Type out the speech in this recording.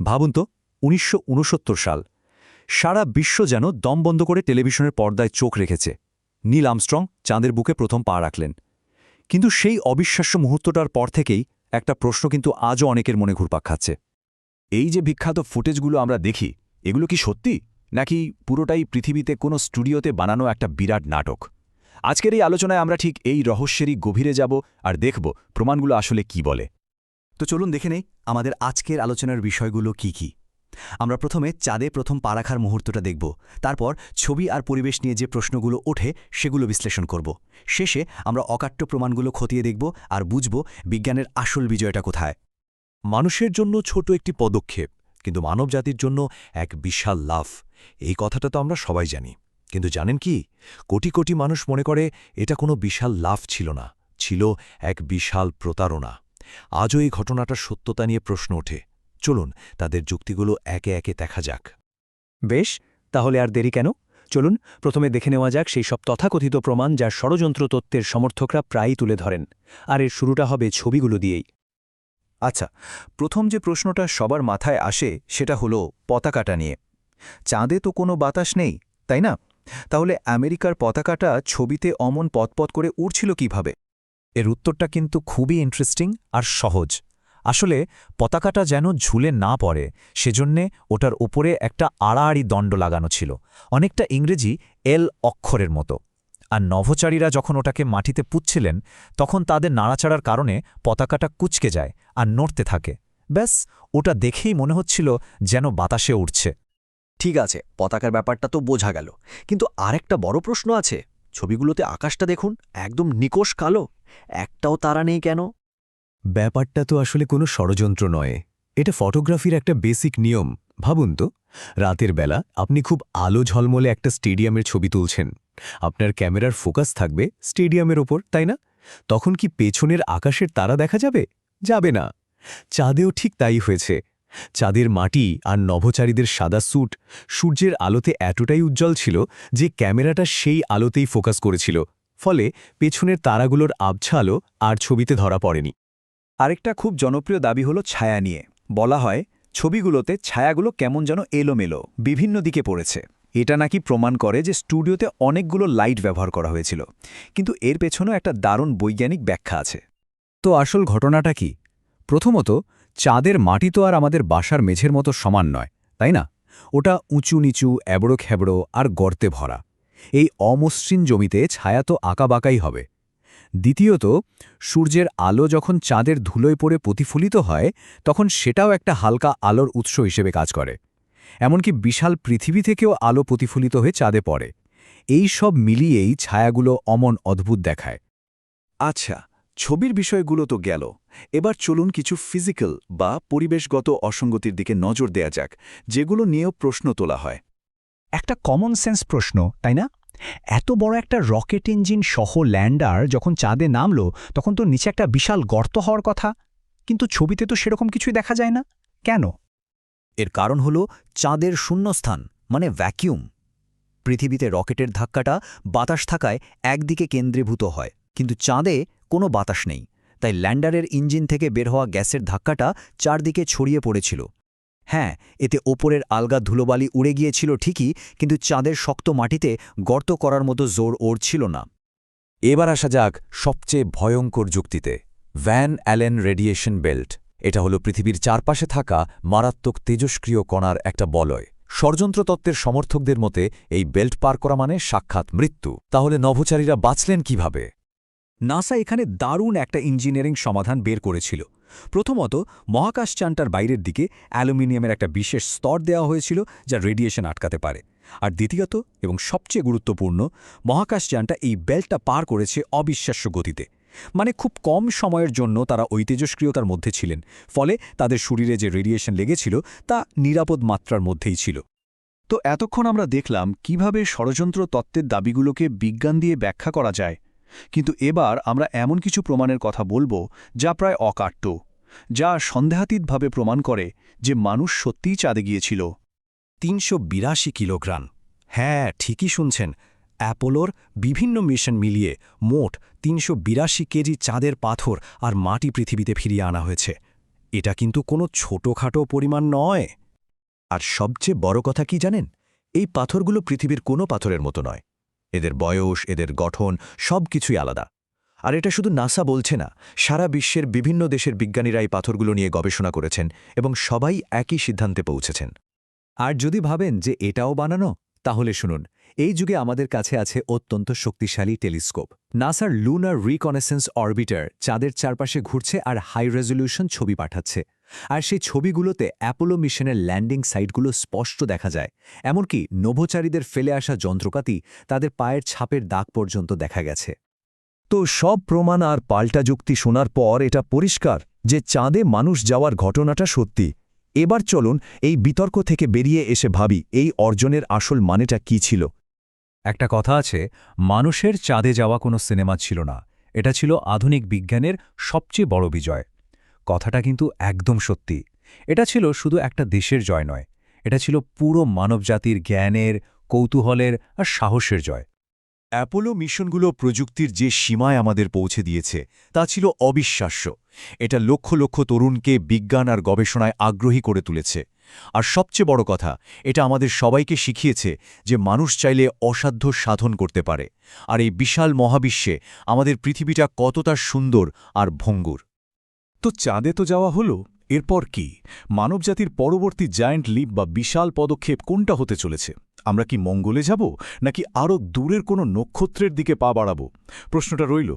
ভাবুন তো, উনিশশো সাল। সারা বিশ্ব যেন দম বন্ধ করে টেলিভিশনের পর্দায় চোখ রেখেছে। নীল আমস্ট্রং চাঁদের বুকে প্রথম পা রাখলেন। কিন্তু সেই অবিশ্বাস্য মুহূর্তটার পর থেকেই একটা প্রশ্ন কিন্তু আজও অনেকের মনে ঘুরপাক খাচ্ছে। এই যে বিখ্যাত ফুটেজগুলো আমরা দেখি, এগুলো কি সত্যি? নাকি পুরোটাই পৃথিবীতে কোনো স্টুডিওতে বানানো একটা বিরাট নাটক? আজকের এই আলোচনায় আমরা ঠিক এই রহস্যেরই গভীরে যাব আর দেখব প্রমাণগুলো আসলে কি বলে। তো চলুন দেখে নেই আমাদের আজকের আলোচনার বিষয়গুলো কি কি। আমরা প্রথমে চাঁদে প্রথম পা রাখার মুহূর্তটা দেখব, তারপর ছবি আর পরিবেশ নিয়ে যে প্রশ্নগুলো ওঠে সেগুলো বিশ্লেষণ করব। শেষে আমরা অকাট্য প্রমাণগুলো খতিয়ে দেখব আর বুঝব বিজ্ঞানের আসল বিজয়টা কোথায়। মানুষের জন্য ছোট একটি পদক্ষেপ, কিন্তু মানবজাতির জন্য এক বিশাল লাভ এই কথাটা তো আমরা সবাই জানি। কিন্তু জানেন কি? কোটি কোটি মানুষ মনে করে এটা কোনো বিশাল লাভ ছিল না, ছিল এক বিশাল প্রতারণা। আজও এই ঘটনাটার সত্যতা নিয়ে প্রশ্ন ওঠে। চলুন, তাদের যুক্তিগুলো একে একে দেখা যাক। বেশ, তাহলে আর দেরি কেন? চলুন, প্রথমে দেখে নেওয়া যাক সেই সব তথাকথিত প্রমাণ যা ষড়যন্ত্র তত্ত্বের সমর্থকরা প্রায়ই তুলে ধরেন। আর এর শুরুটা হবে ছবিগুলো দিয়েই। আচ্ছা প্রথম যে প্রশ্নটা সবার মাথায় আসে সেটা হলো পতাকাটা নিয়ে। চাঁদে তো কোনো বাতাস নেই, তাই না? তাহলে আমেরিকার পতাকাটা ছবিতে অমন পতপত করে উড়ছিল কীভাবে? এর উত্তরটা কিন্তু খুবই ইন্টারেস্টিং আর সহজ। আসলে পতাকাটা যেন ঝুলে না পড়ে, সেজন্যে ওটার উপরে একটা আড়াআড়ি দণ্ড লাগানো ছিল, অনেকটা ইংরেজি এল অক্ষরের মতো। আর নভোচারীরা যখন ওটাকে মাটিতে পুচ্ছিলেন তখন তাদের নাড়াচাড়ার কারণে পতাকাটা কুচকে যায় আর নড়তে থাকে। ব্যাস, ওটা দেখেই মনে হচ্ছিল যেন বাতাসে উঠছে ঠিক আছে, পতাকার ব্যাপারটা তো বোঝা গেল, কিন্তু আরেকটা বড় প্রশ্ন আছে। ছবিগুলোতে আকাশটা দেখুন, একদম নিকোষ কালো। একটাও তারা নেই কেন? ব্যাপারটা তো আসলে কোনো ষড়যন্ত্র নয়। এটা ফটোগ্রাফির একটা বেসিক নিয়ম। ভাবুন তো, রাতের বেলা আপনি খুব আলো ঝলমলে একটা স্টেডিয়ামের ছবি তুলছেন। আপনার ক্যামেরার ফোকাস থাকবে স্টেডিয়ামের ওপর, তাই না? তখন কি পেছনের আকাশের তারা দেখা যাবে? যাবে না। চাঁদেও ঠিক তাই হয়েছে। চাঁদের মাটি আর নভোচারীদের সাদা স্যুট সূর্যের আলোতে এতটাই উজ্জ্বল ছিল যে ক্যামেরাটা সেই আলোতেই ফোকাস করেছিল ফলে পেছনের তারাগুলোর আবছা আলো আর ছবিতে ধরা পড়েনি। আরেকটা খুব জনপ্রিয় দাবি হলো ছায়া নিয়ে। বলা হয় ছবিগুলোতে ছায়াগুলো কেমন যেন এলোমেলো বিভিন্ন দিকে পড়েছে। এটা নাকি প্রমাণ করে যে স্টুডিওতে অনেকগুলো লাইট ব্যবহার করা হয়েছিল কিন্তু এর পেছনেও একটা দারুণ বৈজ্ঞানিক ব্যাখ্যা আছে। তো আসল ঘটনাটা কি? প্রথমত চাঁদের মাটি তো আর আমাদের বাসার মেঝের মতো সমান নয়, তাই না? ওটা উঁচু নিচু, এবড়ো খেবড়ো আর গর্তে ভরা। এই অমসৃণ জমিতে ছায়া তো আঁকাবাঁকাই হবে। দ্বিতীয়ত, সূর্যের আলো যখন চাঁদের ধুলোয় পড়ে প্রতিফলিত হয়, তখন সেটাও একটা হালকা আলোর উৎস হিসেবে কাজ করে। এমনকি বিশাল পৃথিবী থেকেও আলো প্রতিফলিত হয়ে চাঁদে পড়ে। এই সব মিলিয়েই ছায়াগুলো অমন অদ্ভুত দেখায়। আচ্ছা ছবির বিষয়গুলো তো গেল। এবার চলুন কিছু ফিজিক্যাল বা পরিবেশগত অসঙ্গতির দিকে নজর দেয়া যাক যেগুলো নিয়েও প্রশ্ন তোলা হয়। একটা কমন সেন্স প্রশ্ন তাই না? এত বড় একটা রকেট ইঞ্জিন সহ ল্যান্ডার যখন চাঁদে নামল তখন তো নিচে একটা বিশাল গর্ত হওয়ার কথা। কিন্তু ছবিতে তো সেরকম কিছুই দেখা যায় না। কেন? এর কারণ হল চাঁদের শূন্যস্থান মানে ভ্যাকিউম পৃথিবীতে রকেটের ধাক্কাটা বাতাস থাকায় একদিকে কেন্দ্রীভূত হয় কিন্তু চাঁদে কোনো বাতাস নেই। তাই ল্যান্ডারের ইঞ্জিন থেকে বের হওয়া গ্যাসের ধাক্কাটা চারদিকে ছড়িয়ে পড়েছিল। হ্যাঁ এতে ওপরের আলগা ধুলোবালি উড়ে গিয়েছিল ঠিকই, কিন্তু চাঁদের শক্ত মাটিতে গর্ত করার মতো জোর ওর ছিল না। এবার আসা যাক সবচেয়ে ভয়ঙ্কর যুক্তিতে। Van Allen radiation belt. এটা হলো পৃথিবীর চারপাশে থাকা মারাত্মক তেজস্ক্রিয় কণার একটা বলয়। ষড়যন্ত্র তত্ত্বের সমর্থকদের মতে, এই বেল্ট পার করা মানে সাক্ষাৎ মৃত্যু। তাহলে নভোচারীরা বাঁচলেন কীভাবে? নাসা এখানে দারুণ একটা ইঞ্জিনিয়ারিং সমাধান বের করেছিল। প্রথমত মহাকাশযানটার বাইরের দিকে অ্যালুমিনিয়ামের একটা বিশেষ স্তর দেওয়া হয়েছিল যা রেডিয়েশন আটকাতে পারে। আর দ্বিতীয়ত, এবং সবচেয়ে গুরুত্বপূর্ণ মহাকাশযানটা এই বেল্টটা পার করেছে অবিশ্বাস্য গতিতে। মানে খুব কম সময়ের জন্য তারা ওই তেজস্ক্রিয়তার মধ্যে ছিলেন, ফলে তাদের শরীরে যে রেডিয়েশন লেগেছিল, তা নিরাপদ মাত্রার মধ্যেই ছিল। তো এতক্ষণ আমরা দেখলাম কীভাবে ষড়যন্ত্র তত্ত্বের দাবিগুলোকে বিজ্ঞান দিয়ে ব্যাখ্যা করা যায়। কিন্তু এবার আমরা এমন কিছু প্রমাণের কথা বলব যা প্রায় অকাট্য, যা সন্দেহাতীতভাবে প্রমাণ করে যে মানুষ সত্যিই চাঁদে গিয়েছিল। তিনশো বিরাশি কিলোগ্রাম। হ্যাঁ ঠিকই শুনছেন। অ্যাপোলোর বিভিন্ন মিশন মিলিয়ে মোট তিনশো বিরাশি কেজি চাঁদের পাথর আর মাটি পৃথিবীতে ফিরিয়ে আনা হয়েছে। এটা কিন্তু কোনো ছোটখাটো পরিমাণ নয়। আর সবচেয়ে বড় কথা কি জানেন? এই পাথরগুলো পৃথিবীর কোনো পাথরের মতো নয়। এদের বয়স, এদের গঠন সব কিছুই আলাদা। আর এটা শুধু নাসা বলছে না, সারা বিশ্বের বিভিন্ন দেশের বিজ্ঞানীরা এই পাথরগুলো নিয়ে গবেষণা করেছেন এবং সবাই একই সিদ্ধান্তে পৌঁছেছেন। আর যদি ভাবেন যে এটাও বানানো, তাহলে শুনুন, এই যুগে আমাদের কাছে আছে অত্যন্ত শক্তিশালী টেলিস্কোপ। নাসার লুনার রিকনেসেন্স অরবিটার চাঁদের চারপাশে ঘুরছে আর হাই রেজলিউশন ছবি পাঠাচ্ছে। আর সেই ছবিগুলোতে অ্যাপোলো মিশনের ল্যান্ডিং সাইটগুলো স্পষ্ট দেখা যায়। এমনকি নভোচারীদের ফেলে আসা যন্ত্রপাতি তাদের পায়ের ছাপের দাগ পর্যন্ত দেখা গেছে। তো সব প্রমাণ আর পাল্টা যুক্তি শোনার পর এটা পরিষ্কার যে চাঁদে মানুষ যাওয়ার ঘটনাটা সত্যি। এবার চলুন এই বিতর্ক থেকে বেরিয়ে এসে ভাবি এই অর্জনের আসল মানেটা কি ছিল। একটা কথা আছে, মানুষের চাঁদে যাওয়া কোনো সিনেমা ছিল না। এটা ছিল আধুনিক বিজ্ঞানের সবচেয়ে বড় বিজয়। কথাটা কিন্তু একদম সত্যি। এটা ছিল শুধু একটা দেশের জয় নয়, এটা ছিল পুরো মানবজাতির জ্ঞানের, কৌতূহলের আর সাহসের জয়। অ্যাপোলো মিশনগুলো প্রযুক্তির যে সীমায় আমাদের পৌঁছে দিয়েছে, তা ছিল অবিশ্বাস্য। এটা লক্ষ লক্ষ তরুণকে বিজ্ঞান আর গবেষণায় আগ্রহী করে তুলেছে। আর সবচেয়ে বড় কথা, এটা আমাদের সবাইকে শিখিয়েছে যে মানুষ চাইলে অসাধ্য সাধন করতে পারে। আর এই বিশাল মহাবিশ্বে আমাদের পৃথিবীটা কতটা সুন্দর আর ভঙ্গুর। তো চাঁদে তো যাওয়া হলো, এরপর কি? মানবজাতির পরবর্তী জায়ান্ট লিপ বা বিশাল পদক্ষেপ কোনটা হতে চলেছে? আমরা কি মঙ্গলে যাব, নাকি আরও দূরের কোনো নক্ষত্রের দিকে পা বাড়াব? প্রশ্নটা রইল।